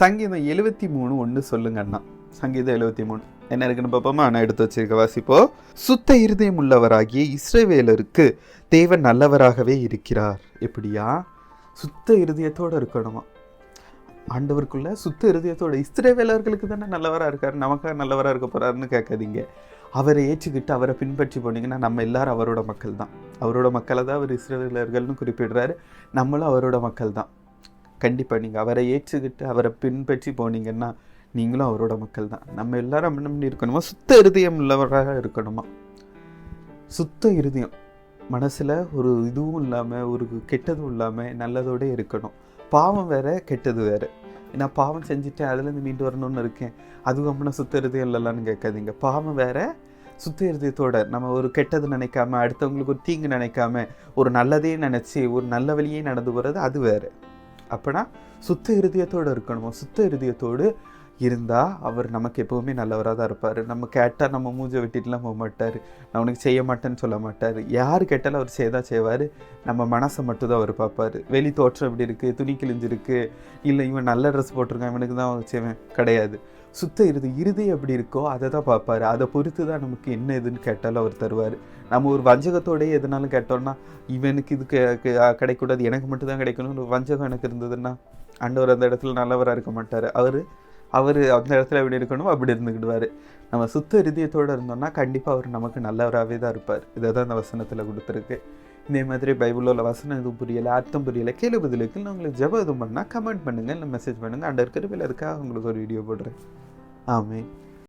சங்கீதம் எழுபத்தி மூணு ஒன்று சொல்லுங்க அண்ணா. சங்கீதம் எழுபத்தி மூணு. என்ன இருக்குன்னு பார்ப்போமா? நான் எடுத்து வச்சிருக்க வாசிப்போ. சுத்த இருதயம் உள்ளவராகிய இஸ்ரேவேலருக்கு தேவன் நல்லவராகவே இருக்கிறார். எப்படியா? சுத்த இருதயத்தோடு இருக்கணுமா? ஆண்டவருக்குள்ள சுத்த இருதயத்தோட இஸ்ரேவேலர்களுக்கு தானே நல்லவராக இருக்கார்? நமக்காக நல்லவராக இருக்க போகிறாருன்னு கேட்காதீங்க. அவரை ஏற்றுக்கிட்டு அவரை பின்பற்றி போனீங்கன்னா நம்ம எல்லாரும் அவரோட மக்கள் தான் அவரோட மக்களை தான் அவர் இஸ்ரவேலர்கள்னு குறிப்பிடுறாரு. நம்மளும் அவரோட மக்கள் தான் கண்டிப்பாக நீங்கள் அவரை ஏற்றுக்கிட்டு அவரை பின்பற்றி போனீங்கன்னா நீங்களும் அவரோட மக்கள் தான் நம்ம எல்லாரும் என்ன பண்ணி இருக்கணுமா சுத்த இருதயம் உள்ளவராக இருக்கணுமா? சுத்த இருதயம். மனசில் ஒரு இதுவும் இல்லாமல் ஒரு கெட்டதும் இல்லாமல் நல்லதோட இருக்கணும். பாவம் வேறு கெட்டது வேறு. நான் பாவம் செஞ்சுட்டேன் அதுலேருந்து மீண்டு வரணும்னு இருக்கேன். அதுவும் அப்படின்னா சுத்த இருதயம் இல்லைலான்னு கேட்காதீங்க. பாவம் வேற சுத்த இருதயத்தோட. நம்ம ஒரு கெட்டது நினைக்காம அடுத்தவங்களுக்கு ஒரு தீங்கு நினைக்காம ஒரு நல்லதே நினச்சி ஒரு நல்ல வழியே நடந்து போகிறது அது வேறு. அப்போனா சுத்த இருதயத்தோடு இருக்கணுமா? சுத்த இருதயத்தோடு இருந்தால் அவர் நமக்கு எப்போவுமே நல்லவராக தான் இருப்பார். நம்ம கேட்டால் நம்ம மூஞ்ச வெட்டிட்டுலாம் போக மாட்டார். நான் உனக்கு செய்ய மாட்டேன்னு சொல்ல மாட்டார். யார் கேட்டாலும் அவர் செய்யதான் செய்வார். நம்ம மனசை மட்டும் தான் அவர் பார்ப்பார். வெளி தோற்றம் இப்படி இருக்குது துணி கிழிஞ்சிருக்கு. இல்லை இவன் நல்ல ட்ரெஸ் போட்டிருக்கான் இவனுக்கு தான் செய்வேன். கிடையாது. சுத்த இறுதி இறுதி எப்படி இருக்கோ அதை தான் பார்ப்பாரு. அதை பொறுத்து தான் நமக்கு என்ன இதுன்னு கேட்டாலும் அவர் தருவார். நம்ம ஒரு வஞ்சகத்தோடயே எதுனாலும் கேட்டோம்னா இவனுக்கு இது கிடைக்கூடாது எனக்கு மட்டும் தான் கிடைக்கணும்னு ஒரு வஞ்சகம் எனக்கு இருந்ததுன்னா அண்டவர் அந்த இடத்துல நல்லவராக இருக்க மாட்டார். அவர் அவர் அந்த இடத்துல எப்படி இருக்கணுமோ அப்படி இருந்துக்கிடுவார். நம்ம சுத்த இருதயத்தோடு இருந்தோம்னா கண்டிப்பாக அவர் நமக்கு நல்லவராகவே தான் இருப்பார். இதை தான் அந்த வசனத்தில் கொடுத்துருக்கு. இதே மாதிரி பைபிளில் உள்ள வசனம் எதுவும் புரியலை அர்த்தம் புரியலை கேள்வி பதிலுக்கு நான் உங்களுக்கு ஜெபம் எதுவும் பண்ணால் கமெண்ட் பண்ணுங்கள் இல்லை மெசேஜ் பண்ணுங்கள் அண்டர் இருக்கிற அதுக்காக உங்களுக்கு ஒரு வீடியோ போடுறேன். ஆமே